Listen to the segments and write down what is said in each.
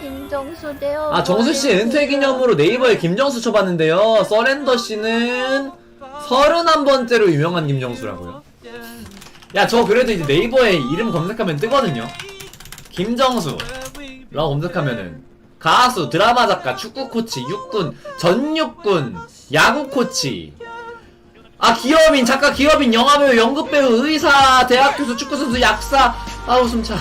김정수 되어. 아 정수 씨 은퇴 기념으로 네이버에 김정수 쳐봤는데요. 서렌더 씨는 31번째로 유명한 김정수라고요. 야 저 그래도 이제 네이버에 이름 검색하면 뜨거든요. 김정수. 라고 검색하면은 가수, 드라마 작가, 축구 코치, 육군, 전 육군, 야구 코치. 아 기업인, 작가 기업인, 영화배우, 연극배우, 의사, 대학 교수, 축구 선수, 약사. 아우 숨차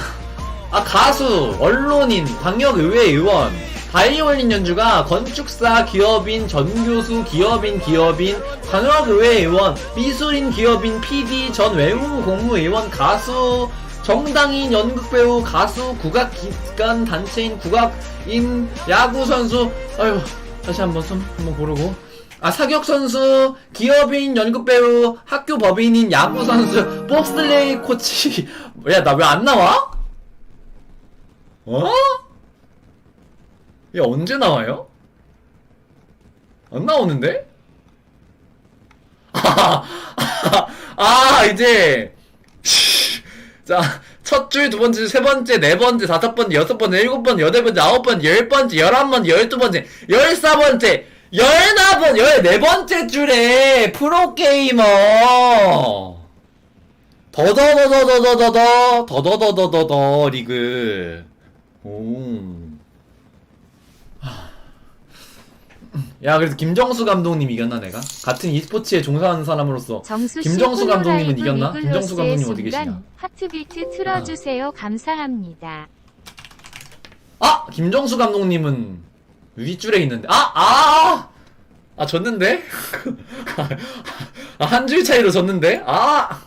아 가수, 언론인, 방역의회 의원, 바이올린 연주가, 건축사, 기업인, 전교수, 기업인, 기업인, 방역의회 의원, 미술인, 기업인, PD, 전 외무부 공무의원, 가수, 정당인, 연극배우, 가수, 국악기관, 단체인, 국악인, 야구선수, 아유, 다시 한번 숨 한번 고르고. 아, 사격선수, 기업인, 연극배우, 학교 법인인, 야구선수, 봅슬레이 코치. 야, 나 왜 안 나와? 어? 얘 언제 나와요? 안 나오는데? 아, 아 이제 자, 첫 줄, 두 번째 줄, 세 번째, 네 번째, 다섯 번째, 여섯 번째, 일곱 번째, 여덟 번째, 아홉 번째, 열 번째, 열한 번째, 열두 번째, 열사 번째, 열나 번, 열네 번째 줄에 프로게이머 더더더더더더더 더 더더더더더 리그 오. 하. 야 그래도 김정수 감독님 이겼나 내가? 같은 e스포츠에 종사하는 사람으로서 정수 씨 김정수 감독님은 이겼나? 김정수 감독님 어디 순간 계시냐? 하트비트 틀어주세요. 감사합니다. 아! 김정수 감독님은 윗줄에 있는데 아! 아! 아 졌는데? 아, 한 줄 차이로 졌는데? 아!